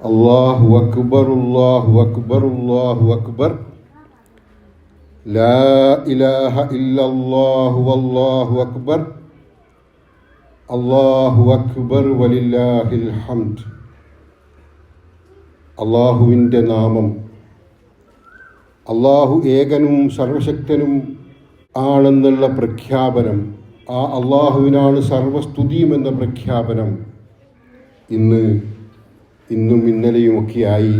الله أكبر الله أكبر الله أكبر لا إله إلا الله والله أكبر الله أكبر ولله الحمد അള്ളാഹുവിൻ്റെ നാമം അള്ളാഹു ഏകനും സർവശക്തനും ആണെന്നുള്ള പ്രഖ്യാപനം ആ അള്ളാഹുവിനാണ് സർവസ്തുതിയും എന്ന പ്രഖ്യാപനം ഇന്ന് ഇന്നും ഇന്നലെയുമൊക്കെയായി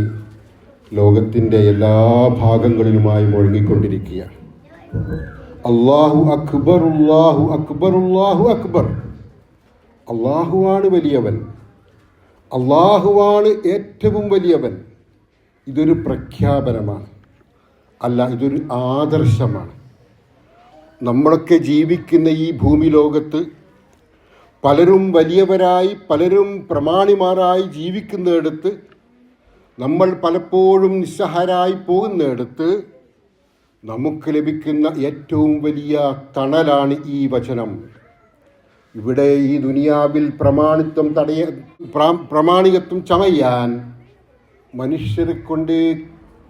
ലോകത്തിന്റെ എല്ലാ ഭാഗങ്ങളിലുമായി മുഴങ്ങിക്കൊണ്ടിരിക്കുകയാണ്. അള്ളാഹു അക്ബർ ഉള്ളാഹു അക്ബർ ഉള്ളാഹു അക്ബർ. അള്ളാഹുവാണ് വലിയവൻ. അള്ളാഹുവാണ് ഏറ്റവും വലിയവൻ. ഇതൊരു പ്രഖ്യാപനമാണ്. അല്ല ഇതൊരു ആദർശമാണ്. നമ്മളൊക്കെ ജീവിക്കുന്ന ഈ ഭൂമി ലോകത്ത് പലരും വലിയവരായി പലരും പ്രമാണിമാരായി ജീവിക്കുന്നിടത്ത് നമ്മൾ പലപ്പോഴും നിസ്സഹരായി പോകുന്നിടത്ത് നമുക്ക് ലഭിക്കുന്ന ഏറ്റവും വലിയ തണലാണ് ഈ വചനം. ഇവിടെ ഈ ദുനിയാവിൽ പ്രമാണിത്വം തടയ പ്രാ- പ്രമാണികത്വം ചമയാൻ മനുഷ്യരെ കൊണ്ട്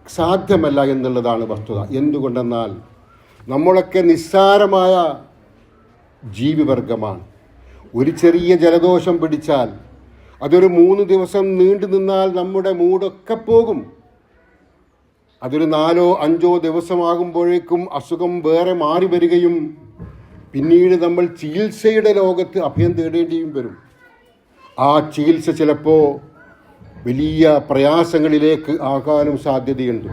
സാധ്യമല്ല എന്നുള്ളതാണ് വസ്തുത. എന്തുകൊണ്ടെന്നാൽ നമ്മളൊക്കെ നിസ്സാരമായ ജീവിവർഗമാണ്. ഒരു ചെറിയ ജലദോഷം പിടിച്ചാൽ അതൊരു മൂന്ന് ദിവസം നീണ്ടു നിന്നാൽ നമ്മുടെ മൂടൊക്കെ പോകും. അതൊരു നാലോ അഞ്ചോ ദിവസമാകുമ്പോഴേക്കും അസുഖം വേറെ മാറി വരികയും പിന്നീട് നമ്മൾ ചികിത്സയുടെ ലോകത്ത് അഭയം തേടേണ്ടിയും വരും. ആ ചികിത്സ ചിലപ്പോൾ വലിയ പ്രയാസങ്ങളിലേക്ക് ആകാനും സാധ്യതയുണ്ട്.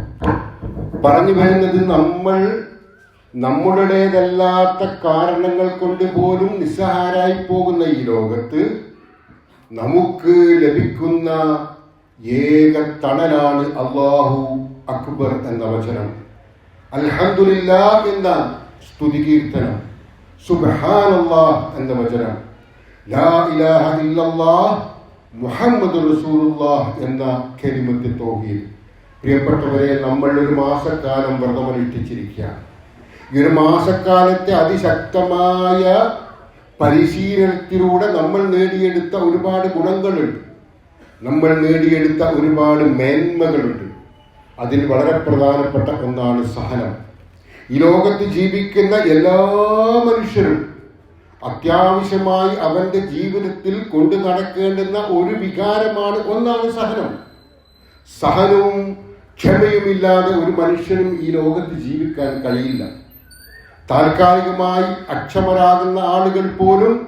പറഞ്ഞു വരുന്നത് നമ്മൾ നമ്മുടേതല്ലാത്ത കാരണങ്ങൾ കൊണ്ട് പോലും നിസ്സഹാരായി പോകുന്ന ഈ ലോകത്ത് നമുക്ക് ലഭിക്കുന്ന ഏക തണലാണ് അള്ളാഹു അക്ബർ എന്ന വചനം. അൽഹദില്ല എന്ന സ്തുതി കീർത്തനം സുബ്ഹാനല്ലാഹ് എന്ന വചനം. ലാ ഇലാഹ ഇല്ലല്ലാഹ് എന്ന കലിമത്ത് തൗഹീദ്. പ്രിയപ്പെട്ടവരെ നമ്മൾ ഒരു മാസക്കാലം വ്രതമനുഷ്ഠിച്ചിരിക്കുകയാണ്. ഈ ഒരു മാസക്കാലത്തെ അതിശക്തമായ പരിശീലനത്തിലൂടെ നമ്മൾ നേടിയെടുത്ത ഒരുപാട് ഗുണങ്ങളുണ്ട്. നമ്മൾ നേടിയെടുത്ത ഒരുപാട് മേന്മകളുണ്ട്. അതിൽ വളരെ പ്രധാനപ്പെട്ട ഒന്നാണ് സഹനം. ഈ ലോകത്ത് ജീവിക്കുന്ന എല്ലാ മനുഷ്യരും അത്യാവശ്യമായി അവന്റെ ജീവിതത്തിൽ കൊണ്ടു നടക്കേണ്ടുന്ന ഒരു വികാരമാണ് ഒന്നാണ് സഹനം. സഹനവും ക്ഷമയുമില്ലാതെ ഒരു മനുഷ്യനും ഈ ലോകത്ത് ജീവിക്കാൻ കഴിയില്ല. താൽക്കാലികമായി അക്ഷമരാകുന്ന ആളുകൾ പോലും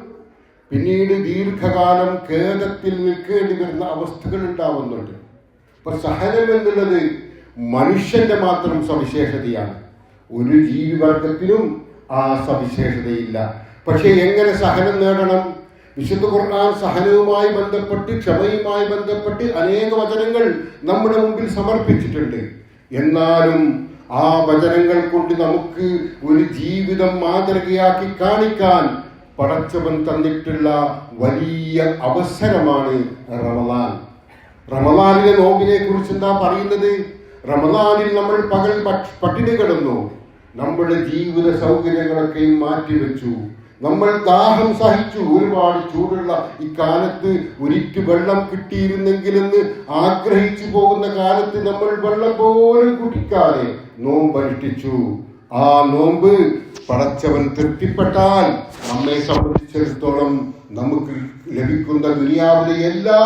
പിന്നീട് ദീർഘകാലം ഖേദത്തിൽ നിൽക്കേണ്ടി വരുന്ന അവസ്ഥകൾ ഉണ്ടാവുന്നുണ്ട്. അപ്പൊ സഹനം എന്നുള്ളത് മനുഷ്യന്റെ മാത്രം സവിശേഷതയാണ്. ഒരു ജീവിവർഗത്തിനും ആ സവിശേഷതയില്ല. പക്ഷെ എങ്ങനെ സഹനം നേടണം? വിശുദ്ധ ഖുർആൻ സഹനവുമായി ബന്ധപ്പെട്ട് ക്ഷമയുമായി ബന്ധപ്പെട്ട് അനേക വചനങ്ങൾ നമ്മുടെ മുമ്പിൽ സമർപ്പിച്ചിട്ടുണ്ട്. എന്നാലും ആ വചനങ്ങൾ കൊണ്ട് നമുക്ക് ഒരു ജീവിതം മാതൃകയാക്കി കാണിക്കാൻ പടച്ചവൻ തന്നിട്ടുള്ള വലിയ അവസരമാണ് റമദാൻ. റമദാനിലെ നോമ്പിനെ കുറിച്ച് എന്താ പറയുന്നത്? റമദാനിൽ നമ്മൾ പകൽ പട്ടിണി കിടന്നു. നമ്മുടെ ജീവിത സൗകര്യങ്ങളൊക്കെയും മാറ്റിവെച്ചു നമ്മൾ ദാഹം സഹിച്ചു. ഒരുപാട് ചൂടുള്ള ഇക്കാലത്ത് കാലത്ത് ഒരിറ്റ് വെള്ളം കിട്ടിയിരുന്നെങ്കിലെന്ന് ആഗ്രഹിച്ചു പോകുന്ന കാലത്ത് നമ്മൾ വെള്ളം പോലും കുടിക്കാതെ നോമ്പനുഷ്ഠിച്ചു ആ നോമ്പ് പടച്ചവൻ തൃപ്തിപ്പെട്ടാൽ നമ്മെ സംബന്ധിച്ചിടത്തോളം നമുക്ക് ലഭിക്കുന്ന ദുനിയാവിലെ എല്ലാ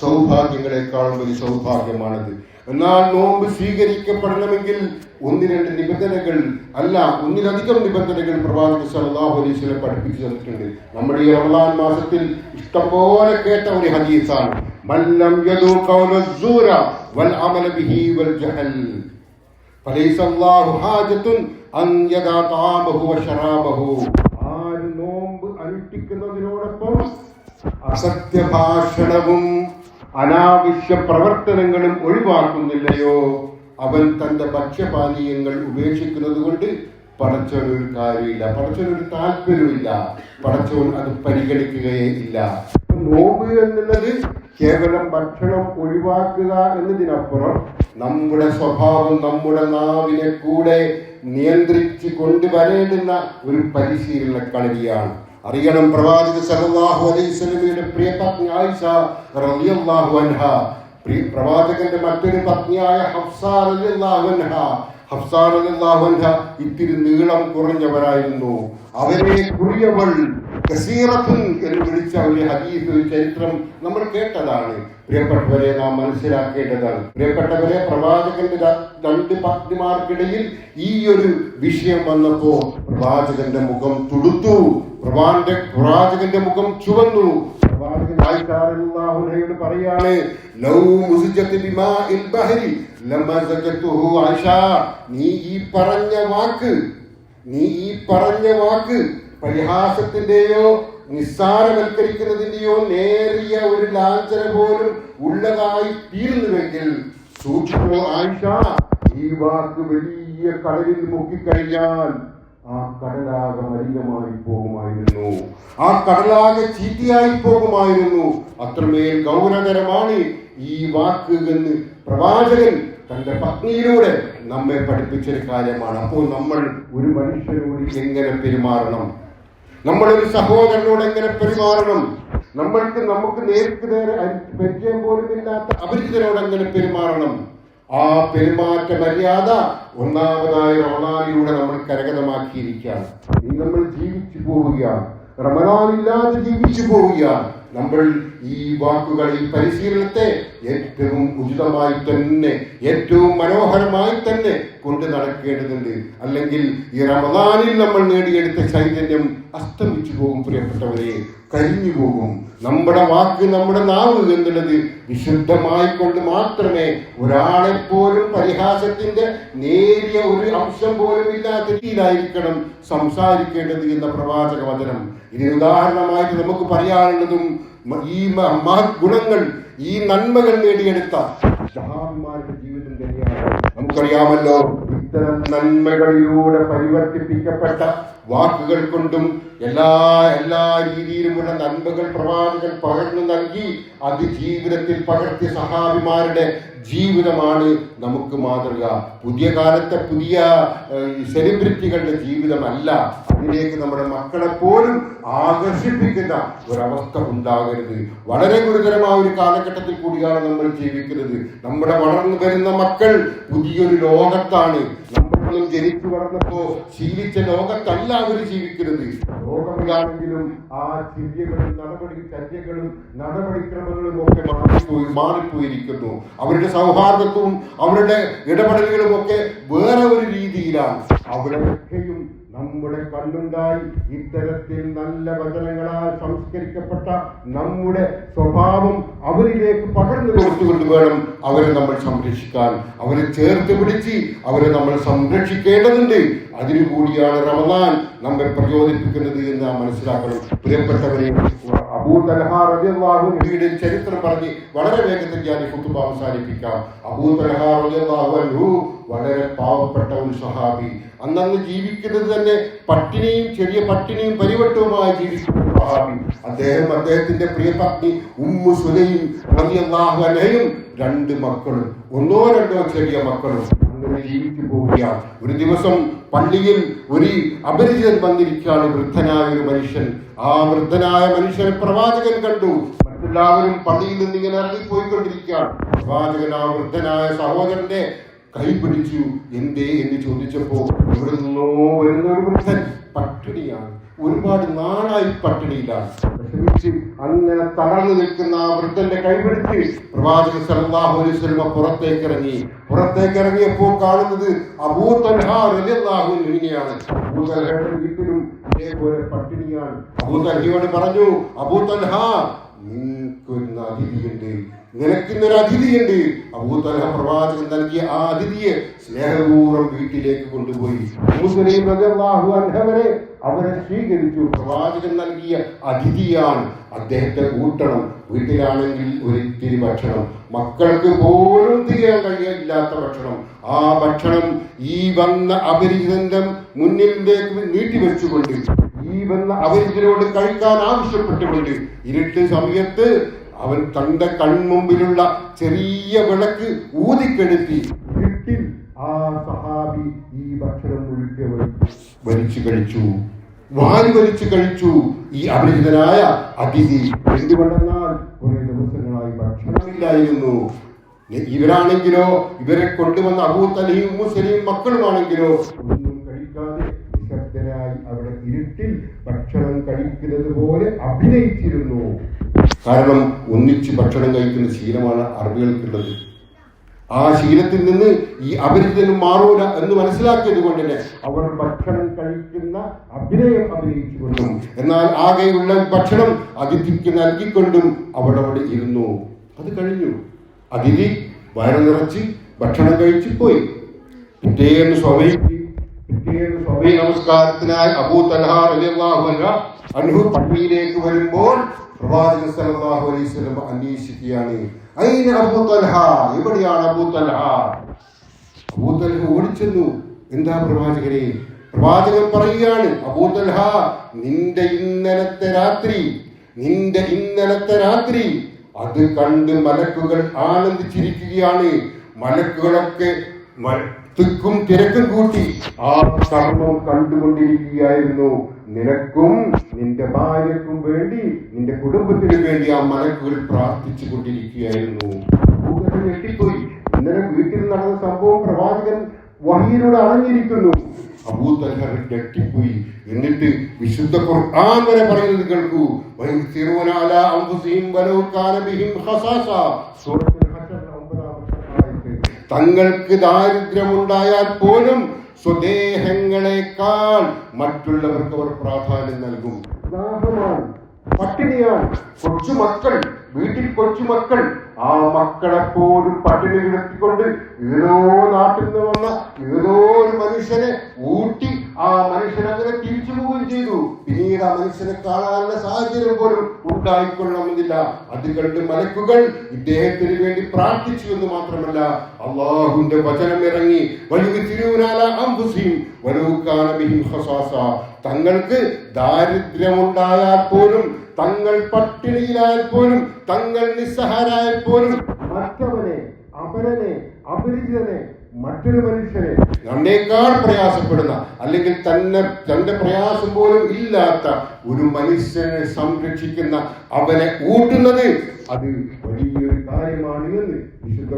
സൗഭാഗ്യങ്ങളെക്കാളും വലിയ സൗഭാഗ്യമാണത്. എന്നാൽ നോമ്പ് സ്വീകരിക്കപ്പെടണമെങ്കിൽ ഒന്ന് രണ്ട് നിബന്ധനകൾ അല്ല ഒന്നിലധികം നിബന്ധനകൾ പ്രവാചക സലാഹു അലൈസ്വലം പഠിപ്പിച്ചു തന്നിട്ടുണ്ട്. നമ്മുടെ ഈ റമദാൻ മാസത്തിൽ ഇഷ്ടംപോലെ കേട്ട ഒരു ഹദീസാണ്. മല്ലം യദു കൗലസൂര വൽ അമല ബിഹി വൽ ജഹൽ. നോമ്പ് അസത്യഭാഷണവും അനാവശ്യ പ്രവർത്തനങ്ങളും ഒഴിവാക്കുന്നില്ലയോ? അവൻ തന്റെ ഭക്ഷ്യപാനീയങ്ങൾ ഉപേക്ഷിക്കുന്നത് കൊണ്ട് പടച്ചവനൊരു കാര്യമില്ല. പടച്ചവനൊരു താല്പര്യമില്ല പടച്ചവൻ അത് പരിഗണിക്കുകയേ ഇല്ല. നോമ്പ് എന്നുള്ളത് കേവലം ഭക്ഷണം ഒഴിവാക്കുക എന്നതിനപ്പുറം നമ്മുടെ സ്വഭാവം നമ്മുടെ നാവിനെ കൂടെ നിയന്ത്രിച്ച് കൊണ്ടുവരേണ്ടുന്ന ഒരു പരിശീലന കളിയാണ് അറിയണം പ്രവാചക സല്ലല്ലാഹു അലൈഹി വസല്ലമയുടെ പ്രിയപത്നി ആയിഷ റളിയല്ലാഹു അൻഹ. പ്രവാചകന്റെ മറ്റൊരു പത്നിയായ അലിയല്ലാഹുൻഹ ഹഫ്സാർ അലിയല്ലാഹുൻഹ ഇത്തിരി നീളം കുറഞ്ഞവരായിരുന്നു. അവരെ കുറിയവൾ കസീറത്തുൻ എന്ന് വിളിച്ച ഒരു ഹദീസ് ഒരു ചരിത്രം നമ്മൾ കേട്ടതാണ്. പ്രിയപ്പെട്ടവരെ നാം മനസ്സിലാക്കേണ്ടതാണ്. പ്രിയപ്പെട്ടവരെ പ്രവാചകന്റെ രണ്ട് പത്നിമാർക്കിടയിൽ ഈ ഒരു വിഷയം വന്നപ്പോ പ്രവാചകന്റെ മുഖം തുടുത്തു. പ്രവാന്റെ പ്രവാചകന്റെ മുഖം ചുവന്നു. നീ ഈ പറഞ്ഞ വാക്ക് നീ ഈ പറഞ്ഞ വാക്ക് പരിഹാസത്തിന്റെയോ നിസ്സാരവൽക്കരിക്കുന്നതിന്റെയോ നേരിയ ഒരു ലാഞ്ചന പോലും ഉള്ളതായി തീരുന്നുവെങ്കിൽ സൂക്ഷിച്ചോ ആയിഷ ഈ വാക്ക് വലിയ കടലിൽ മുക്കിക്കഴിഞ്ഞാൽ ആ കടലാകെ മലിനമായി പോകുമായിരുന്നു. ആ കടലാകെ ചീത്തയായി പോകുമായിരുന്നു. അത്രമേൽ ഗൗരവകരമാണ് ഈ വാക്ക് എന്ന് പ്രവാചകൻ തന്റെ പത്നിയിലൂടെ നമ്മെ പഠിപ്പിച്ചൊരു കാര്യമാണ്. അപ്പോൾ നമ്മൾ ഒരു മനുഷ്യനോട് എങ്ങനെ പെരുമാറണം? നമ്മളൊരു സഹോദരനോട് എങ്ങനെ പെരുമാറണം? നമ്മൾക്ക് നമുക്ക് നേർക്ക് നേരെ പരിചയം പോലും ഇല്ലാത്ത അപരിചിതരോട് എങ്ങനെ പെരുമാറണം? ആ പെരുമാറ്റ മര്യാദ ഒന്നാമതായി റമദാനിലൂടെ നമ്മൾ കരകതമാക്കിയിരിക്കുകയാണ് ഇനി നമ്മൾ ജീവിച്ചു പോവുകയാണ്. റമദാനില്ലാതെ ജീവിച്ചു പോവുകയാണ്. നമ്മൾ ഈ വാക്കുകൾ ഈ പരിശീലനത്തെ ഏറ്റവും ഉചിതമായി തന്നെ ഏറ്റവും മനോഹരമായി തന്നെ കൊണ്ട് നടക്കേണ്ടതുണ്ട്. അല്ലെങ്കിൽ ഈ റമദാനിൽ നമ്മൾ നേടിയെടുത്ത ചൈതന്യം അസ്തമിച്ചു പോകും പ്രിയപ്പെട്ടവരെ. കരിഞ്ഞു പോകും. നമ്മുടെ വാക്ക് നമ്മുടെ നാവ് എന്നുള്ളത് വിശുദ്ധമായി കൊണ്ട് മാത്രമേ ഒരാളെ പോലും പരിഹാസത്തിന്റെ നേരിയ ഒരു അംശം പോലും ഇല്ലാത്ത രീതിയിലായിരിക്കണം സംസാരിക്കേണ്ടത് എന്ന പ്രവാചക വചനം ഇതിന് ഉദാഹരണമായിട്ട് നമുക്ക് പറയാനുള്ളതും ഈ മഹത് ഗുണങ്ങൾ ഈ നന്മകൾ നേടിയെടുത്ത ഷഹാബിമാരുടെ ജീവിതം തന്നെയാണ്. നമുക്കറിയാമല്ലോ ഇത്തരം നന്മകളിലൂടെ പരിവർത്തിപ്പിക്കപ്പെട്ട വാക്കുകൾ കൊണ്ടും എല്ലാ എല്ലാ രീതിയിലുമുള്ള നന്മകൾ പ്രവാചകൻ പകർന്നു നൽകി അത് ജീവിതത്തിൽ പകർത്തിയ സഹാബിമാരുടെ ജീവിതമാണ് നമുക്ക് മാതൃക. പുതിയ കാലത്തെ പുതിയ സെലിബ്രിറ്റികളുടെ ജീവിതമല്ല. അതിലേക്ക് നമ്മുടെ മക്കളെ പോലും ആകർഷിപ്പിക്കുന്ന ഒരവസ്ഥ ഉണ്ടാകരുത്. വളരെ ഗുരുതരമായ ഒരു കാലഘട്ടത്തിൽ കൂടിയാണ് നമ്മൾ ജീവിക്കുന്നത്. നമ്മുടെ വളർന്നു വരുന്ന മക്കൾ പുതിയൊരു ലോകത്താണ്. നമ്മളൊന്നും ജനിച്ചു വളർന്നപ്പോ ശീലിച്ച ലോകത്തല്ല അവർ ജീവിക്കുന്നത്. ലോകമില്ലാണെങ്കിലും ആ ചിന്തകളും നടപടി ചര്യകളും നടപടിക്രമങ്ങളും ഒക്കെ മാറിപ്പോയി മാറിപ്പോയിരിക്കുന്നു. അവരുടെ സൗഹാർദ്ദത്വവും അവരുടെ ഇടപെടലുകളും ഒക്കെ വേറെ ഒരു രീതിയിലാണ്. അവരൊക്കെയും നമ്മുടെ കണ്ണുണ്ടായി ഇത്തരത്തിൽ നല്ല വചനങ്ങളാൽ സംസ്കരിക്കപ്പെട്ട നമ്മുടെ സ്വഭാവം അവരിലേക്ക് പകർന്നു കൊടുത്തുകൊണ്ട് വേണം അവരെ നമ്മൾ സംരക്ഷിക്കാൻ. അവരെ ചേർത്ത് പിടിച്ച് അവരെ നമ്മൾ സംരക്ഷിക്കേണ്ടതുണ്ട്. അതിനു കൂടിയാണ് റമദാൻ. നമ്മെ പ്രചോദിപ്പിക്കുന്നത് എന്ന് മനസ്സിലാക്കണം. പ്രിയപ്പെട്ടവരെ അബൂ തലഹ റളിയല്ലാഹു നബിയുടെ ചരിത്രം പറഞ്ഞ് വളരെ വേഗത്തിൽ ഞാൻ ഈ കുത്തുബ അവസാനിപ്പിക്കാം. അബൂ തലഹ റളിയല്ലാഹു അൻഹു വളരെ പാവപ്പെട്ട ഒരു സഹാബി അന്നന്ന് ജീവിക്കുന്നത് തന്നെ പട്ടിണിയും ചെറിയ പട്ടിണിയും പരിവട്ടവുമായി ജീവിക്കുന്ന സഹാബി അദ്ദേഹം അദ്ദേഹത്തിന്റെ പ്രിയ പത്നി ഉമ്മു സുലൈം റളിയല്ലാഹു അൻഹയും രണ്ട് മക്കളും. ഒന്നോ രണ്ടോ ചെറിയ മക്കളും അങ്ങനെ ജീവിച്ചു പോവുകയാണ്. ഒരു ദിവസം പള്ളിയിൽ ഒരു അപരിചിതൻ വന്നിരിക്കുകയാണ്. വൃദ്ധനായ ഒരു മനുഷ്യൻ. ആ വൃദ്ധനായ മനുഷ്യനെ പ്രവാചകൻ കണ്ടു. മറ്റെല്ലാവരും പള്ളിയിൽ നിന്ന് ഇങ്ങനെ ഇറങ്ങിപ്പോയിക്കൊണ്ടിരിക്കുകയാണ്. പ്രവാചകൻ ആ വൃദ്ധനായ സഹോദരന്റെ കൈ പിടിച്ചു എന്തേ? എന്ന് ചോദിച്ചപ്പോ ഇവിടെ നിന്നോ വരുന്ന ഒരു വൃദ്ധൻ പട്ടിണിയാണ്. ഒരുപാട് നാളായി പട്ടിണിയിലാണ്. അങ്ങനെ തളർന്നു നിൽക്കുന്ന ആ വൃദ്ധന്റെ കൈ പിടിച്ച് പ്രവാചക സല്ലല്ലാഹു അലൈഹി വസല്ലമ പുറത്തേക്ക് ഇറങ്ങി പുറത്തേക്ക് ഇറങ്ങിയപ്പോൾ കാണുന്നത് അബൂ തൽഹ റളിയല്ലാഹു അൻഹുവിനെയാണ് അബൂ തൽഹയുടെ വീട്ടിലും ഇതേപോലെ പട്ടിണിയാണ്. അബൂതൽഹിയോട് പറഞ്ഞു അബൂ തൽഹ നിനക്കൊരു അതിഥിയുണ്ട് നിനക്കിന്നൊരു അതിഥിയുണ്ട്. അബൂത്തലഹ പ്രവാചകൻ നൽകിയ ആ അതിഥിയെ സ്നേഹപൂർവം വീട്ടിലേക്ക് കൊണ്ടുപോയി. അൻഹവരെ അവരെ സ്വീകരിച്ചു. പ്രവാചകൻ നൽകിയ അതിഥിയാണ് അദ്ദേഹത്തെ കൂട്ടണം. വീട്ടിലാണെങ്കിൽ ഒരിത്തിരി ഭക്ഷണം. മക്കൾക്ക് പോലും തിരിയാൻ കഴിയില്ലാത്ത ഭക്ഷണം. ആ ഭക്ഷണം ഈ വന്ന അപരിചിതന്റെ മുന്നിലേക്ക് നീട്ടിവെച്ചുകൊണ്ട് ഈ വന്ന അപരിചിതരോട് കഴിക്കാൻ ആവശ്യപ്പെട്ടുകൊണ്ട് ഇരുട്ട് സമയത്ത് അവൻ തന്റെ കൺമുമ്പിലുള്ള ചെറിയ വിളക്ക് ഊതിക്കെടുത്തി ഇരുട്ടിൽ ആ സഹാബി ഈ ഭക്ഷണം മുഴുക്കെ വലിച്ചു കഴിച്ചു. വാരി വലിച്ചു കഴിച്ചു. ഈ അപരിചിതനായ അതിഥി എന്തുകൊണ്ടെന്നാൽ കുറെ ദിവസങ്ങളായി ഭക്ഷണമില്ലായിരുന്നു. ഇവരാണെങ്കിലോ ഇവരെ കൊണ്ടുവന്ന അബൂ മുസ്ലിയും മുസലിയും മക്കളുമാണെങ്കിലോ ഒന്നും കഴിക്കാതെ നിശബ്ദരായി അവിടെ ഇരുട്ടിൽ ഭക്ഷണം കഴിക്കുന്നത് പോലെ അഭിനയിച്ചിരുന്നു. കാരണം ഒന്നിച്ച് ഭക്ഷണം കഴിക്കുന്ന ശീലമാണ് അറബികൾക്കുള്ളത്. ആ ശീലത്തിൽ നിന്ന് ഈ അപരിചിതനും മാറൂല എന്ന് മനസ്സിലാക്കിയത് കൊണ്ട് തന്നെ അവർ ഭക്ഷണം കഴിക്കുന്ന അഭിനയം അഭിനയിച്ചുകൊണ്ടും എന്നാൽ ആകെയുള്ള ഭക്ഷണം അതിഥിക്ക് നൽകിക്കൊണ്ടും അവിടെ ഇരുന്നു. അത് കഴിഞ്ഞു. അതിഥി വയറ് നിറച്ച് ഭക്ഷണം കഴിച്ചു പോയി. പിറ്റേന്ന് സ്വഭയ്ക്ക് പിറ്റേന്ന് സ്വഭൈ നമസ്കാരത്തിനായി അബൂ തലഹാർ അൻഹു പള്ളിയിലേക്ക് വരുമ്പോൾ പ്രവാചകൻ സല്ലല്ലാഹു അലൈഹി വസല്ലം അന്വേഷിക്കുകയാണ് ഐന അബൂ തൽഹ? എവിടെയാണ് അബൂ തൽഹ? അബൂ തൽഹ ഓടിച്ചെന്നു. എന്താ പ്രവാചകരെ? പ്രവാചകൻ പറയുകയാണ് അബൂ തൽഹ നിന്റെ ഇന്നലത്തെ രാത്രി നിന്റെ ഇന്നലത്തെ രാത്രി അത് കണ്ട് മലക്കുകൾ ആനന്ദിച്ചിരിക്കുകയാണ്. മലക്കുകളൊക്കെ തിക്കും തിരക്കും കൂട്ടി ആ കർമ്മം കണ്ടുകൊണ്ടിരിക്കുകയായിരുന്നു. നിനക്കും നിന്റെ ഭാര്യക്കും വേണ്ടി നിന്റെ കുടുംബത്തിനു വേണ്ടി ആ മലക്കുകൾ പ്രാർത്ഥിച്ചു കൊണ്ടിരിക്കുകയായിരുന്നു. ഞെട്ടിപ്പോയി. ഇന്നലെ വീട്ടിൽ നടന്ന സംഭവം പ്രവാചകൻ വഹിയിലൂടെ അറിഞ്ഞിരിക്കുന്നു. ഞെട്ടിപ്പോയി. എന്നിട്ട് വിശുദ്ധ ഖുർആൻ വരെ പറയുന്നത് കേൾക്കൂ. ബിഹിം സൂറത്തുൽ തങ്ങൾക്ക് ദാരിദ്ര്യമുണ്ടായാൽ പോലും സ്വദേഹങ്ങളെക്കാൾ മറ്റുള്ളവർക്ക് അവർ പ്രാധാന്യം നൽകും. പട്ടിണിയാണ്. കൊച്ചുമക്കൾ വീട്ടിൽ കൊച്ചുമക്കൾ ആ മക്കളെ പോലും പട്ടിണി കിടത്തിക്കൊണ്ട് ഏതോ നാട്ടിൽ നിന്ന് വന്ന ഏതോ ഒരു മനുഷ്യനെ ഊട്ടി ആ മനുഷ്യൻ അങ്ങനെ പോവുകയും ചെയ്തു. പിന്നീട് ആ മനുഷ്യനെ കാണാനുള്ള സാഹചര്യം പോലും ഉണ്ടായിക്കൊള്ളണമെന്നില്ല. അത് കണ്ട് മലക്കുകൾ ഇദ്ദേഹത്തിന് വേണ്ടി പ്രാർത്ഥിച്ചു എന്ന് മാത്രമല്ല അള്ളാഹുന്റെ വചനം ഇറങ്ങി തങ്ങൾക്ക് ദാരിദ്ര്യമുണ്ടായാൽ പോലും തങ്ങൾ പട്ടിണിയിലായാൽ പോലും തങ്ങൾ നിസ്സഹാരായാൽ പോലും മറ്റവനെ അപരനെ അപരിചിതനെ മറ്റൊരു മനുഷ്യനെ തന്നെക്കാൾ പ്രയാസപ്പെടുന്ന അല്ലെങ്കിൽ തന്നെ തന്റെ പ്രയാസം പോലും ഇല്ലാത്ത ഒരു മനുഷ്യനെ സംരക്ഷിക്കുന്ന അവനെ ഊട്ടുന്നത് അത് വലിയൊരു കാര്യമാണ് എന്ന് വിശുദ്ധ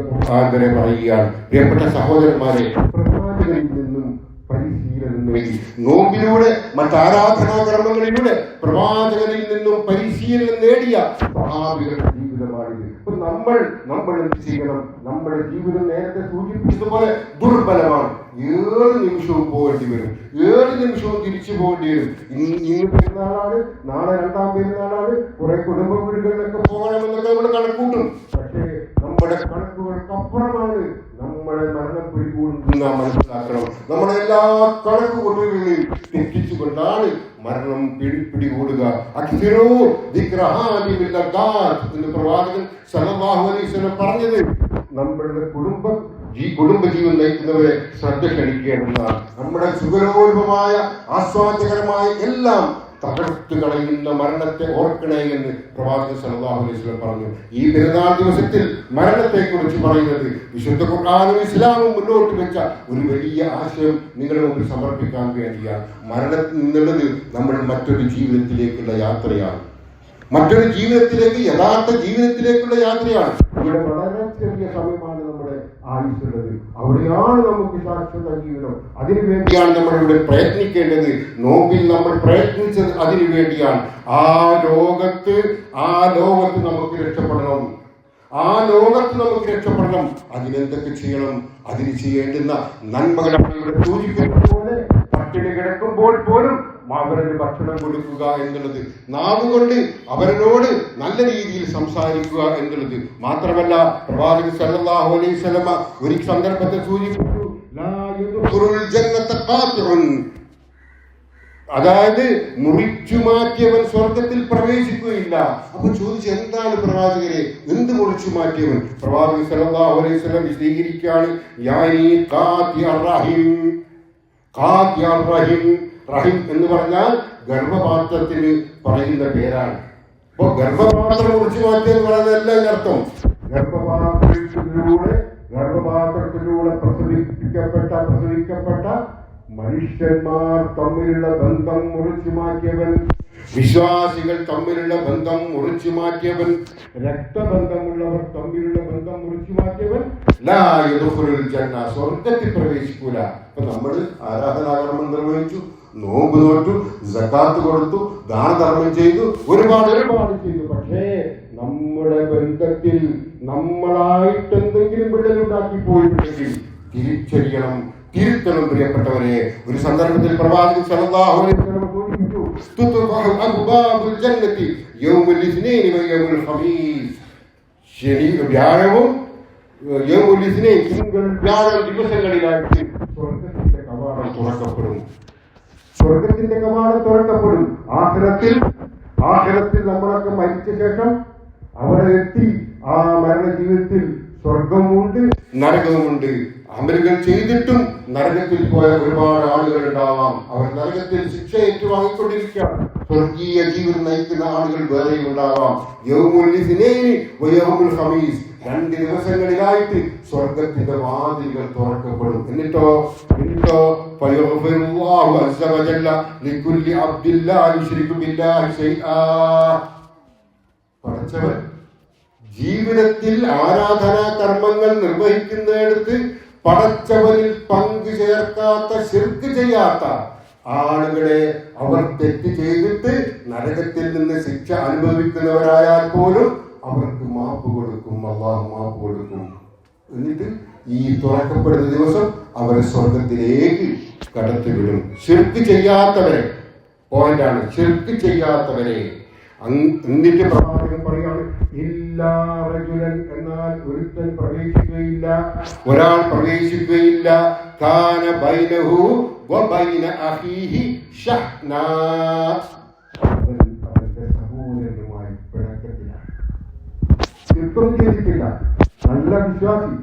പറയുകയാണ്. പ്രിയപ്പെട്ട സഹോദരന്മാരെ പ്രവാചകനിൽ നിന്നും പരിശീലനം നേടി. നോമ്പിലൂടെ മറ്റാരാധനാ കർമ്മങ്ങളിലൂടെ പ്രവാചകനിൽ നിന്നും പരിശീലനം നേടിയ സഹാബികളുടെ ജീവിതമാണിത്. അപ്പൊ നമ്മൾ നമ്മൾ എന്ത് ചെയ്യണം? നമ്മുടെ ജീവിതം നേരത്തെ സൂചിപ്പിച്ചതുപോലെ ദുർബലമാണ്. ഏത് നിമിഷവും പോകേണ്ടി വരും. ഏത് നിമിഷവും തിരിച്ചു പോകേണ്ടി വരും. ഇന്ന് പെരുന്നാളാണ് നാളെ രണ്ടാം പെരുന്നാളാണ് കുറെ കുടുംബ വീടുകളിലൊക്കെ പോകണമെന്നൊക്കെ നമ്മൾ കണക്കൂട്ടും പക്ഷേ നമ്മുടെ കണക്കുകൾക്കപ്പുറമാണ് നമ്മളെ മരണം പിടികൂടുന്ന മനസ്സിലാക്കണം. നമ്മുടെ എല്ലാ കണക്ക് കൂട്ടുകളിലും തെറ്റിച്ചുകൊണ്ടാണ് മരണം പിടി പിടികൂടുക. എന്ന് പ്രവാചകൻ വസല്ലം പറഞ്ഞത്. നമ്മളുടെ കുടുംബം ഈ കുടുംബജീവൻ നയിക്കുന്നവരെ ശ്രദ്ധ ക്ഷണിക്കേണ്ടതാണ്. നമ്മുടെ സുഖലോപമായ ആസ്വാദ്യകരമായ എല്ലാം തകർത്തു കളയുന്ന മരണത്തെ ഓർക്കണേ എന്ന് പ്രവാചകൻ സല്ലല്ലാഹു അലൈഹി പറഞ്ഞു. ഈ പെരുന്നാൾ ദിവസത്തിൽ മരണത്തെ കുറിച്ച് പറയുന്നത് വിശുദ്ധ ഖുർആാനും ഇസ്ലാമും മുന്നോട്ട് വെച്ച ഒരു വലിയ ആശയം നിങ്ങളുടെ മുമ്പിൽ സമർപ്പിക്കാൻ വേണ്ടിയാണ്. മരണത്തിൽ നിന്നുള്ളത് നമ്മൾ മറ്റൊരു ജീവിതത്തിലേക്കുള്ള യാത്രയാണ്. മറ്റൊരു ജീവിതത്തിലേക്ക് യഥാർത്ഥ ജീവിതത്തിലേക്കുള്ള യാത്രയാണ്. ഇവിടെ വളരെ ചെറിയ സമയമാണ് നമ്മുടെ ആയുസ്സുള്ളത്. അവിടെയാണ് നമുക്ക് ശാശ്വത ജീവിതം അതിനു വേണ്ടിയാണ് നമ്മൾ ഇവിടെ പ്രയത്നിക്കേണ്ടത്. നോമ്പിൽ നമ്മൾ പ്രയത്നിച്ചത് അതിനു വേണ്ടിയാണ്. ആ ലോകത്ത് ആ ലോകത്ത് നമുക്ക് രക്ഷപ്പെടണം. ആ ലോകത്ത് നമുക്ക് രക്ഷപ്പെടണം. അതിനെന്തൊക്കെ ചെയ്യണം? അതിന് ചെയ്യേണ്ടുന്ന നന്മകളാണ് ഇവിടെ സൂചിപ്പിക്കുന്നത് പോലെ പട്ടിണി കിടക്കുമ്പോൾ പോലും അവരന് ഭക്ഷണം കൊടുക്കുക എന്നുള്ളത് നാവ് കൊണ്ട് അവരോട് നല്ല രീതിയിൽ സംസാരിക്കുക എന്നുള്ളത് മാത്രമല്ല പ്രവാചകൻ സല്ലല്ലാഹു അലൈഹി വസല്ലമ ഒരു സന്ദർഭത്തെ സൂചിപ്പിച്ചു അതായത് മുറിച്ചു മാറ്റിയവൻ സ്വർഗത്തിൽ പ്രവേശിക്കുകയില്ല. അപ്പൊ ചോദിച്ചു എന്താണ് പ്രവാചകരെ എന്ത് മുറിച്ചു മാറ്റിയവൻ? പ്രവാചകൻ സല്ലല്ലാഹു അലൈഹി വസല്ലം വിശദീകരിക്കുകയാണ് യാനി ഖാത്തിഅർ അർറഹിം ഖാത്തിഅർ റഹിം. റഹിം എന്ന് പറഞ്ഞാൽ ഗർഭപാത്രത്തിന് പറയുന്ന പേരാണ്. അപ്പൊ ഗർഭപാത്രം കുറിച്ച് മാറ്റുക എന്ന് പറയുന്നതല്ല ഇതിനർത്ഥം ഗർഭപാത്രത്തിലൂടെ ഗർഭപാത്രത്തിലൂടെ പ്രസവിപ്പിക്കപ്പെട്ട പ്രസവിക്കപ്പെട്ട മനുഷ്യന്മാർ തമ്മിലുള്ള ബന്ധം മുറിച്ചു മാറ്റിയവൻ വിശ്വാസികൾ തമ്മിലുള്ള ബന്ധം മുറിച്ചു മാറ്റിയവൻ രക്തബന്ധമുള്ളവർ തമ്മിലുള്ള ബന്ധം മുറിച്ചു മാറ്റിയവൻ സ്വർഗത്തിൽ പ്രവേശിക്കൂല. അപ്പൊ നമ്മൾ ആരാധനാകർമ്മം നിർവഹിച്ചു. നോമ്പ് നോറ്റു ജക്കാത്ത് കൊടുത്തു ദാനധർമ്മം ചെയ്തു ഒരുപാട്. ഒരുപാട് ചെയ്തു. പക്ഷേ നമ്മുടെ ബന്ധത്തിൽ നമ്മളായിട്ട് എന്തെങ്കിലും വിടലുണ്ടാക്കി പോയിട്ടുണ്ടെങ്കിൽ തിരിച്ചറിയണം. തിരുത്തണം പ്രിയപ്പെട്ടവരെ. ഒരു സന്ദർഭത്തിൽ പ്രവാചകൻ സല്ലല്ലാഹു അലൈഹി വസല്ലം സൂചിപ്പിച്ചു ജന്നതി യൗമുൽ ഇസ്നൈനി വ ഖമീസ്. ശനി വ്യാഴവും യൗമുൽ ഇസ്നൈൻ തിങ്കൾ വ്യാഴം ദിവസങ്ങളിലായിട്ട് സ്വർഗത്തിന്റെ കവാടം തുറക്കപ്പെടും. സ്വർഗത്തിന്റെ കവാടം തുറക്കപ്പെടും. ആഹ്ലത്തിൽ ആഹ്ലത്തിൽ നമ്മളൊക്കെ മരിച്ച ശേഷം അവിടെ എത്തി. ആ മരണ ജീവിതത്തിൽ സ്വർഗമുണ്ട് നരകമുണ്ട് അമലുകൾ ചെയ്തിട്ടും നരകത്തിൽ പോയ ഒരുപാട് ആളുകൾ ഉണ്ടാവാം. അവർ നരകത്തിൽ ശിക്ഷ ഏറ്റുവാങ്ങിക്കൊണ്ടിരിക്കാം. സ്വർഗീയ ജീവിതം നയിക്കുന്ന ആളുകൾ വേറെയും ഉണ്ടാവാം യൗമുൽ ഹമീസ് രണ്ട് ദിവസങ്ങളിലായിട്ട് സ്വർഗത്തിന്റെ വാതിലുകൾ തുറക്കപ്പെടും. എന്നിട്ടോ? എന്നിട്ടോ? ജീവിതത്തിൽ ആരാധനാ കർമ്മങ്ങൾ നിർവഹിക്കുന്നിടത്ത് പടച്ചവരിൽ പങ്കു ചേർക്കാത്ത ശിർക്ക് ചെയ്യാത്ത ആളുകളെ അവർ തെറ്റ് ചെയ്തിട്ട് നരകത്തിൽ നിന്ന് ശിക്ഷ അനുഭവിക്കുന്നവരായാൽ പോലും അവർക്ക് മാപ്പ് കൊടുക്കും അള്ളാഹു മാപ്പ് കൊടുക്കും. എന്നിട്ട് ഈ തുറക്കപ്പെടുന്ന ദിവസം അവരെ സ്വർഗത്തിലേക്ക് കടത്തിവിടും. ശിർക്ക് ചെയ്യാത്തവരെ പോയിന്റാണ് ശിർക്ക് ചെയ്യാത്തവരെ. എന്നിട്ട് പ്രവാചകൻ പറയാണ് ഇല്ലാ റജുലൻ എന്നാൽ ഒരുത്തൻ പ്രവേശിക്കുകയില്ല ഒരാൾ പ്രവേശിക്കുകയില്ല. കാന ബൈനഹു വബൈന അഖീഹി ഷഹ്നാ. ശില്പം ചെയ്തിട്ടില്ല. നല്ല വിശ്വാസി.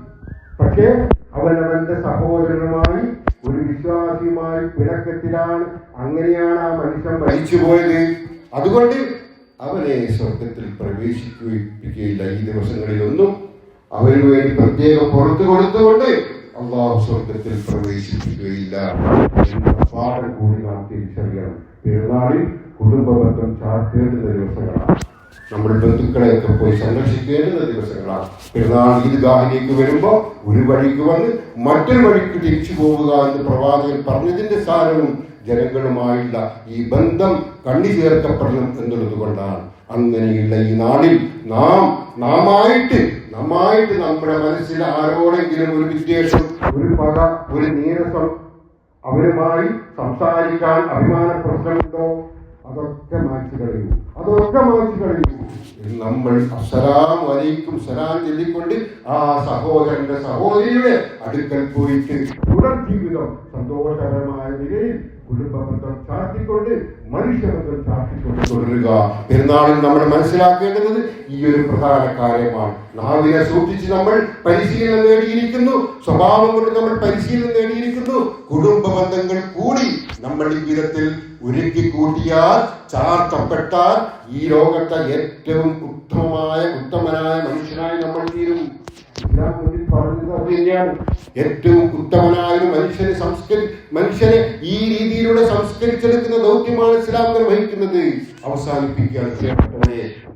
പക്ഷേ അവനവന്റെ സഹോദരനുമായി ഒരു വിശ്വാസിയുമായി പിണക്കത്തിലാണ് അങ്ങനെയാണ് ആ മനുഷ്യൻ മരിച്ചുപോയത്. അതുകൊണ്ട് അവനെ സ്വർഗത്തിൽ പ്രവേശിപ്പിക്കുകയില്ല. ഈ ദിവസങ്ങളിലൊന്നും അവന് വേണ്ടി പ്രത്യേകം പുറത്തു കൊടുത്തുകൊണ്ട് അള്ളാഹു സ്വർഗത്തിൽ പ്രവേശിപ്പിക്കുകയില്ല. കൂടി നാം തിരിച്ചറിയണം പെരുന്നാളിൽ കുടുംബബന്ധം ചാർത്തേണ്ടുന്ന ദിവസങ്ങളാണ്. നമ്മൾ ബന്ധുക്കളെയൊക്കെ പോയി സന്ദർശിക്കേണ്ടുന്ന ദിവസങ്ങളാണ്. പെരുന്നാൾ ഈദ്ഗാഹിലേക്ക് വരുമ്പോൾ ഒരു വഴിക്ക് വന്ന് മറ്റൊരു വഴിക്ക് തിരിച്ചു പോവുക എന്ന് പ്രവാചകൻ പറഞ്ഞതിന്റെ സാരവും ജനങ്ങളുമായുള്ള ഈ ബന്ധം കണ്ണി ചേർക്കപ്പെടണം എന്നുള്ളത് കൊണ്ടാണ്. അങ്ങനെയുള്ള ഈ നാളിൽ നാം നാമായിട്ട് നമ്മായിട്ട് നമ്മുടെ മനസ്സിൽ ആരോടെങ്കിലും ഒരു വിദ്വേഷം ഒരു പക ഒരു നീരസം അവരുമായി സംസാരിക്കാൻ അഭിമാന പ്രശ്നമുണ്ടോ അതൊക്കെ മാറ്റി കളയൂ. അതൊക്കെ മാറ്റി നമ്മൾ അസ്സലാം വലൈക്കും സലാം ചൊല്ലിക്കൊണ്ട് ആ സഹോദരന്റെ സഹോദരിയുടെ അടുക്കൽ പോയിട്ട് തുടർ ജീവിതം സന്തോഷകരമായ നിലയിൽ കുടുംബബന്ധം ചാർത്തിക്കൊണ്ട് മനുഷ്യബന്ധം ചാർത്തിക്കൊണ്ട് തുടരുക. പെരുന്നാളിൽ നമ്മൾ മനസ്സിലാക്കേണ്ടത് ഈ ഒരു പ്രധാന കാര്യമാണ്. നാവിനെ സൂക്ഷിച്ച് നമ്മൾ പരിശീലനം നേടിയിരിക്കുന്നു. സ്വഭാവം കൊണ്ട് നമ്മൾ പരിശീലനം നേടിയിരിക്കുന്നു. കുടുംബ ബന്ധങ്ങൾ കൂടി നമ്മൾ ജീവിതത്തിൽ ഒരുക്കി കൂട്ടിയാൽ ചാർത്തപ്പെട്ടാൽ ഈ ലോകത്തെ ഏറ്റവും ഉത്തമമായ ഉത്തമനായ മനുഷ്യനായി നമ്മൾ തീരും. ഏറ്റവും ഉത്തമനായ ഒരു മനുഷ്യനെ സംസ്കരി മനുഷ്യനെ ഈ രീതിയിലൂടെ സംസ്കരിച്ചെടുക്കുന്ന ദൗത്യമാണ് ഇസ്ലാം നിർവഹിക്കുന്നത് അവസാനിപ്പിക്കുക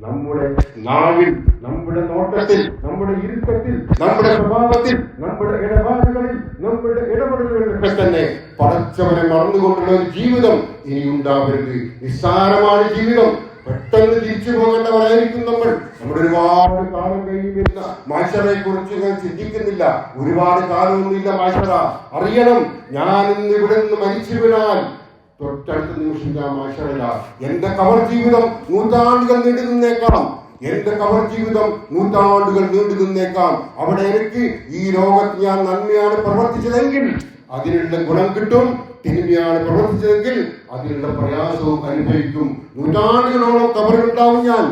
നമ്മുടെ നാവിൽ നമ്മുടെ നോട്ടത്തിൽ നമ്മുടെ ഇരുത്തത്തിൽ നമ്മുടെ സ്വഭാവത്തിൽ നമ്മുടെ ഇടപാടുകളിൽ നമ്മുടെ ഇടപെടലുകളിലൊക്കെ തന്നെ പടച്ചവനെ മറന്നുകൊണ്ടുള്ള ഒരു ജീവിതം ഇനി ഉണ്ടാവരുത് നിസ്സാരമാണ് ജീവിതം. പെട്ടെന്ന് തിരിച്ചു പോകേണ്ടവരായിരിക്കും നമ്മൾ. നമ്മൾ ഒരുപാട് കാലം കഴിഞ്ഞു വരുന്ന മാഷറെ കുറിച്ച് ഞാൻ ചിന്തിക്കുന്നില്ല. ഒരുപാട് കാലമൊന്നുമില്ല മാഷറ. അറിയണം ഞാൻ ഇന്ന് ഇവിടെ നിന്ന് മരിച്ചു വിടാൻ. തൊട്ടടുത്ത നിമിഷം ഞാൻ മാഷറല്ല. എന്റെ കവർ ജീവിതം നൂറ്റാണ്ടുകൾ നീണ്ടു നിന്നേക്കാം എന്റെ കവർ ജീവിതം നൂറ്റാണ്ടുകൾ നീണ്ടു നിന്നേക്കാം അവിടെ എനിക്ക് ഈ ലോകത്ത് ഞാൻ നന്മയാണ് പ്രവർത്തിച്ചതെങ്കിൽ അതിനുള്ള ഗുണം കിട്ടും. തിന്മയാണ് പ്രവർത്തിച്ചതെങ്കിൽ അതിനുള്ള പ്രയാസവും അനുഭവിക്കും. നൂറ്റാണ്ടുകളോളം കബറിലുണ്ടാവും ഞാൻ.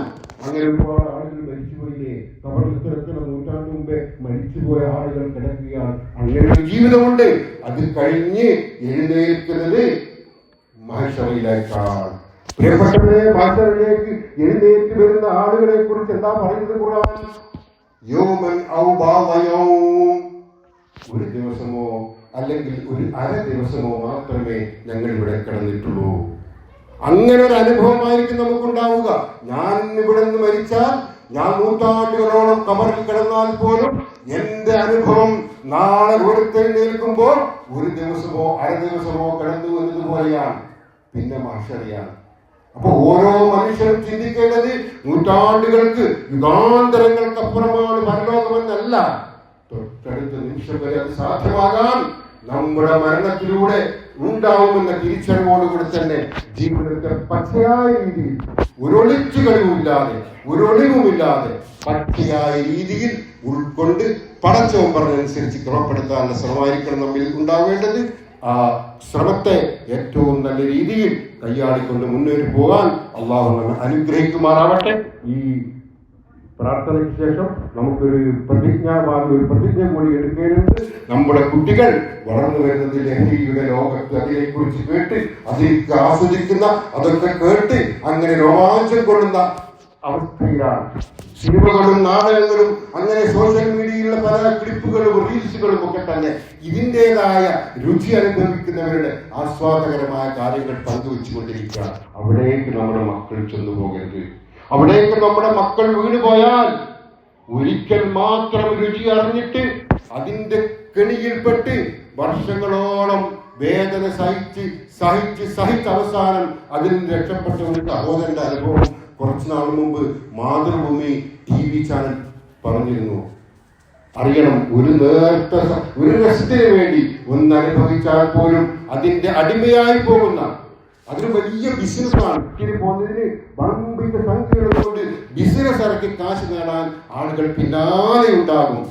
അങ്ങനെ ഒരുപാട് ആളുകൾ മരിച്ചുപോയില്ലേ? കബറിൽ കിടക്കുന്ന നൂറ്റാണ്ട് മുമ്പേ മരിച്ചുപോയ ആളുകൾ കിടക്കുകയാണ്. അങ്ങനെ ഒരു ജീവിതമുണ്ട്. അത് കഴിഞ്ഞ് എഴുന്നേൽക്കുന്നത് മഹേശ്വരയിലേക്കാണ് പ്രിയപ്പെട്ടവരെ മഹേശ്വരയിലേക്ക് എഴുന്നേറ്റ് വരുന്ന ആളുകളെ കുറിച്ച് എന്താ പറയുന്നത് ഖുർആൻ? യൗമൻ ഔ ബാദ ഒരു ദിവസമോ അല്ലെങ്കിൽ ഒരു അര ദിവസമോ മാത്രമേ ഞങ്ങൾ ഇവിടെ കിടന്നിട്ടുള്ളൂ. അങ്ങനെ ഒരു അനുഭവമായിരിക്കും നമുക്കുണ്ടാവുക. ഞാൻ ഇവിടെ നിന്ന് മരിച്ചാൽ ഞാൻ നൂറ്റാണ്ടുകളോളം കബറിൽ കിടന്നാൽ പോലും എന്റെ അനുഭവം നാളെ ഉയർത്തെഴുന്നേൽക്കുമ്പോൾ ഒരു ദിവസമോ അര ദിവസമോ കിടന്നു എന്നതുപോലെയാണ്. പിന്നെ മാഷറിയാണ്. അപ്പൊ ഓരോ മനുഷ്യരും ചിന്തിക്കേണ്ടത് നൂറ്റാണ്ടുകൾക്ക് യുഗാന്തരങ്ങൾക്കപ്പുറമാണ് പരലോകമെന്നല്ല. തൊട്ടടുത്ത നിമിഷം വരെ അത് സാധ്യമാകാൻ നമ്മുടെ മരണത്തിലൂടെ ഉണ്ടാവുമെന്ന തിരിച്ചറിവോടുകൂടി തന്നെ ജീവിതത്തെ പച്ചയായ രീതിയിൽ ഒരൊളിച്ചു കഴിവില്ലാതെ ഒരൊളിവുമില്ലാതെ പച്ചയായ രീതിയിൽ ഉൾക്കൊണ്ട് പടച്ചവും പറഞ്ഞനുസരിച്ച് ക്രമപ്പെടുത്താനുള്ള ശ്രമമായിരിക്കണം നമ്മിൽ ഉണ്ടാവേണ്ടത്. ആ ശ്രമത്തെ ഏറ്റവും നല്ല രീതിയിൽ കൈയാടിക്കൊണ്ട് മുന്നേറി പോകാൻ അള്ളാഹു നമ്മെ അനുഗ്രഹിക്കുമാറാവട്ടെ. ഈ പ്രാർത്ഥനയ്ക്ക് ശേഷം നമുക്കൊരു പ്രതിജ്ഞാവാദം ഒരു പ്രതിജ്ഞ കൂടി എടുക്കേണ്ടത് നമ്മുടെ കുട്ടികൾ വളർന്നു വരുന്നത് ലഹരിയുടെ ലോകത്ത് അതിനെക്കുറിച്ച് കേട്ട് അതിലേക്ക് ആസ്വദിക്കുന്ന അതൊക്കെ കേട്ട് അങ്ങനെ രോമാഞ്ചം കൊള്ളുന്ന അവസ്ഥയിലാണ്. സിനിമകളും നാടകങ്ങളും അങ്ങനെ സോഷ്യൽ മീഡിയയിലുള്ള പല ക്ലിപ്പുകളും റീൽസുകളും ഒക്കെ തന്നെ ഇതിന്റെതായ രുചി അനുഭവിക്കുന്നവരുടെ ആസ്വാദകരമായ കാര്യങ്ങൾ പങ്കുവെച്ചുകൊണ്ടിരിക്കുക അവിടേക്ക് നമ്മുടെ മക്കൾ ചെന്നു പോകരുത് അവിടേക്ക് നമ്മുടെ മക്കൾ വീണ് പോയാൽ ഒരിക്കൽ മാത്രം രുചി അറിഞ്ഞിട്ട് അതിന്റെ കെണിയിൽപ്പെട്ട് വർഷങ്ങളോളം വേദന സഹിച്ച് സഹിച്ച് സഹിച്ച് അവസാനം അതിൽ നിന്ന് രക്ഷപ്പെട്ട ഒരു അനുഭവം കുറച്ചു നാൾ മുമ്പ് മാതൃഭൂമി ടി വി ചാനൽ പറഞ്ഞിരുന്നു. അറിയണം ഒരു നേർത്ത ഒരു രസത്തിന് വേണ്ടി ഒന്ന് അനുഭവിച്ചാൽ പോലും അതിന്റെ അടിമയായി പോകുന്ന അതൊരു വലിയ ബിസിനസ്സാണ്. ഇങ്ങനെ പോകുന്നതിന് വമ്പിന്റെ സംഖ്യകൾ കൊണ്ട് ബിസിനസ് ഇറക്കി കാശ് നേടാൻ ആളുകൾ പിന്നാലെ ഉണ്ടാകും.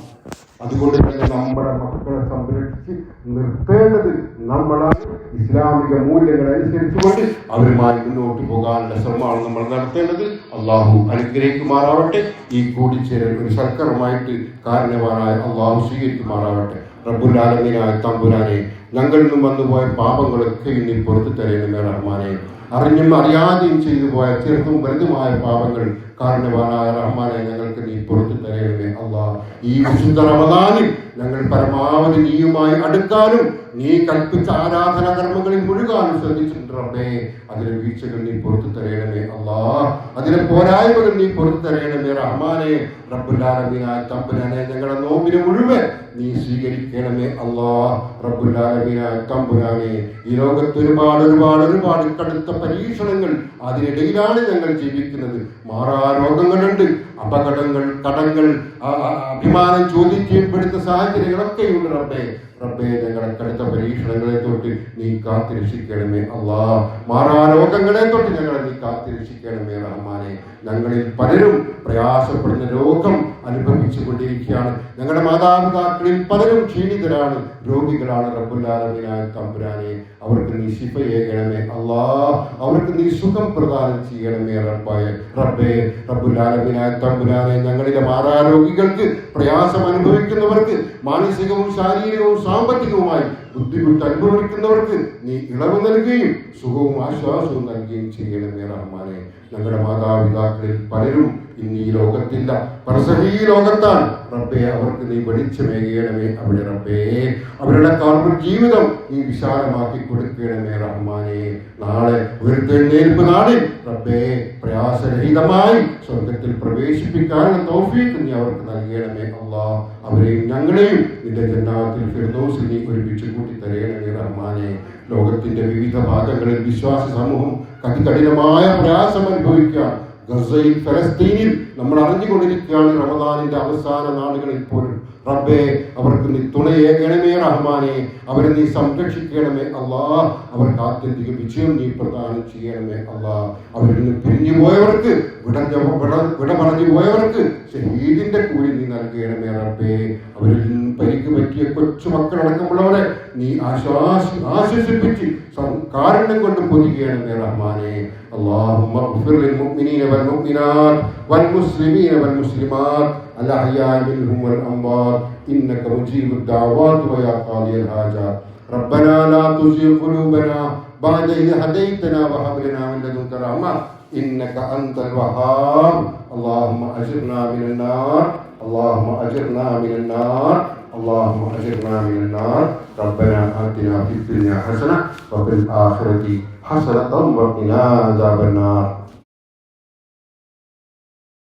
അതുകൊണ്ട് തന്നെ നമ്മുടെ മക്കളെ സംരക്ഷിച്ച് നിർത്തേണ്ടത് നമ്മളാണ്. ഇസ്ലാമിക മൂല്യങ്ങൾ അനുസരിച്ചുകൊണ്ട് അവരുമായി മുന്നോട്ട് പോകാനുള്ള ശ്രമമാണ് നമ്മൾ നടത്തേണ്ടത്. അള്ളാഹു അനുഗ്രഹിക്കുമാറാവട്ടെ. ഈ കൂടിച്ചേരൽ ഒരു സർക്കാരുമായിട്ട് കാരണവാനായ അള്ളാഹു സ്വീകരിക്കുമാറാവട്ടെ. റബ്ബുലാലമീനായ തമ്പുരാനെ ഞങ്ങളിൽ നിന്നും വന്നുപോയ പാപങ്ങളൊക്കെ ഇനി പുറത്തു തരേണമേ റഹ്മാനെ. അറിഞ്ഞും അറിയാതെയും ചെയ്തു പോയ ചെറുതും വലുതുമായ പാപങ്ങൾ കാരണവാനായ റഹ്മാനെ ഞങ്ങൾക്ക് നീ പുറത്തു തരേണമേ അള്ളാ ഈ വിശുദ്ധ റമദാനിൽ ഞങ്ങൾ പരമാവധി നീയുമായി അടുക്കാനും നീ കൽപ്പിച്ച ആരാധന കർമ്മങ്ങളിൽ മുഴുകാനും ശ്രദ്ധിച്ചിട്ടുണ്ട് റബ്ബേ. അതിലെ വീഴ്ചകൾ നീ പുറത്തു തരയണമേ അള്ളാ അതിലെ പോരായ്മകൾ നീ പുറത്തു തരയണമേ റഹ്മാനെ. റബ്ബുല്ലാലമീനായ തമ്പുരാനെ ഞങ്ങളുടെ നോമ്പിനെ മുഴുവൻ നീ സ്വീകരിക്കണമേ അള്ളാ റബ്ബുല്ലാലമീനായ തമ്പുരാനെ ഈ ലോകത്ത് ഒരുപാട് ഒരുപാട് ഒരുപാട് കടുത്ത പരീക്ഷണങ്ങൾ അതിനിടയിലാണ് ഞങ്ങൾ ജീവിക്കുന്നത്. മാറാ രോഗങ്ങളുണ്ട് അപകടങ്ങൾ കടങ്ങൾ അഭിമാനം ചോദിക്കപ്പെടുന്ന സാഹചര്യങ്ങളൊക്കെയുണ്ട് റബ്ബേ. റബ്ബേ ഞങ്ങളെ കടുത്ത പരീക്ഷണങ്ങളെ തൊട്ട് നീ കാത്തിരക്ഷിക്കണമേ അള്ളാ മാറാ രോഗങ്ങളെ തൊട്ട് ഞങ്ങളെ നീ കാത്തിരക്ഷിക്കണമേ റഹ്മാനെ. ഞങ്ങളിൽ പലരും പ്രയാസപ്പെടുന്ന രോഗം അനുഭവിച്ചു കൊണ്ടിരിക്കുകയാണ്. ഞങ്ങളുടെ മാതാപിതാക്കളിൽ പലരും ക്ഷീണിതരാണ്. രോഗികളാണ് റബ്ബുല്ലാലമിനായ തമ്പുരാനെ. അവർക്ക് നീ ശിഫയേകണമേ അള്ളാ അവർക്ക് നീ സുഖം പ്രദാനം ചെയ്യണമേ റബ്ബായ റബ്ബേ റബ്ബുല്ലാലമിനായ തമ്പുരാനെ ഞങ്ങളിലെ മാതാരോഗികൾക്ക് പ്രയാസം അനുഭവിക്കുന്നവർക്ക് മാനസികവും ശാരീരികവും സാമ്പത്തികവുമായി ബുദ്ധിമുട്ട് അനുഭവിക്കുന്നവർക്ക് നീ ഇളവ് നൽകുകയും സുഖവും ആശ്വാസവും നൽകുകയും ചെയ്യണമേ റഹ്മാനെ. ഞങ്ങളുടെ മാതാപിതാക്കളിൽ പലരും ഇന്ന് ഈ ലോകത്തില്ല പരസഹീ ലോകത്താണ്. റബ്ബേ അവർക്ക് നീ വെളിച്ചമേകണമേ. അവിടെ റബ്ബേ അവരുടെ കാർബൺ ജീവിതം നീ വിശാലമാക്കി കൊടുക്കണമേ റഹ്മാനെ. നാളെ ഒരു തെണ്ണേൽപ്പ് നാളിൽ റബ്ബേ പ്രയാസരഹിതമായി സ്വർഗത്തിൽ പ്രവേശിപ്പിക്കാനുള്ള തോഫീക്ക് നീ അവർക്ക് നൽകണമേ അള്ളാ. അവരെയും ഞങ്ങളെയും നിന്റെ ജന്നാത്തിൽ ഫിർദോസ് നീ ഒരുമിച്ച് കൂട്ടി തരയണമേ റഹ്മാനെ. ലോകത്തിന്റെ വിവിധ ഭാഗങ്ങളിൽ വിശ്വാസ സമൂഹം അതികഠിനമായ പ്രയാസം അനുഭവിക്കുക ഗസയിൽ ഫലസ്തീനിൽ നമ്മൾ അറിഞ്ഞുകൊണ്ടിരിക്കുകയാണ് റമദാനിന്റെ അവസാന നാളുകളിൽ പോലും റബ്ബേ അവർക്ക് നീ തുണയേകണമേ റഹ്മാനെ അവരെ നീ സംരക്ഷിക്കണമേ അല്ലാ അവർക്ക് ആത്യന്തിക വിജയം നീ പ്രദാനം ചെയ്യണമേ അല്ലാ അവരിൽ നിന്ന് പിരിഞ്ഞു പോയവർക്ക് വിട വിട വിട പറഞ്ഞു പോയവർക്ക് ഷഹീദിന്റെ കൂലി നീ നൽകണമേ റബ്ബേ അവരിൽ നിന്ന് പരിക്ക് പറ്റിയ കൊച്ചു മക്കളടക്കമുള്ളവരെ നീ ആശ്വാസി ആശ്വസിപ്പിച്ച് സം- കാരുണ്യം കൊണ്ട് പൊതിയണമേ റഹ്മാനെ اللهم اغفر للمؤمنين والمؤمنات والمسلمين والمسلمات الأحياء منهم والأموات إنك مجيب الدعوات ويا قاضي الحاجات. ربنا لا تزغ قلوبنا بعد إذ هديتنا وهب لنا من لدنك رحمة إنك أنت الوهاب. اللهم أجرنا من النار اللهم أجرنا من النار اللهم أجرنا من النار. ربنا آتنا في الدنيا حسنة وفي الآخرة حسنة وقنا عذاب النار.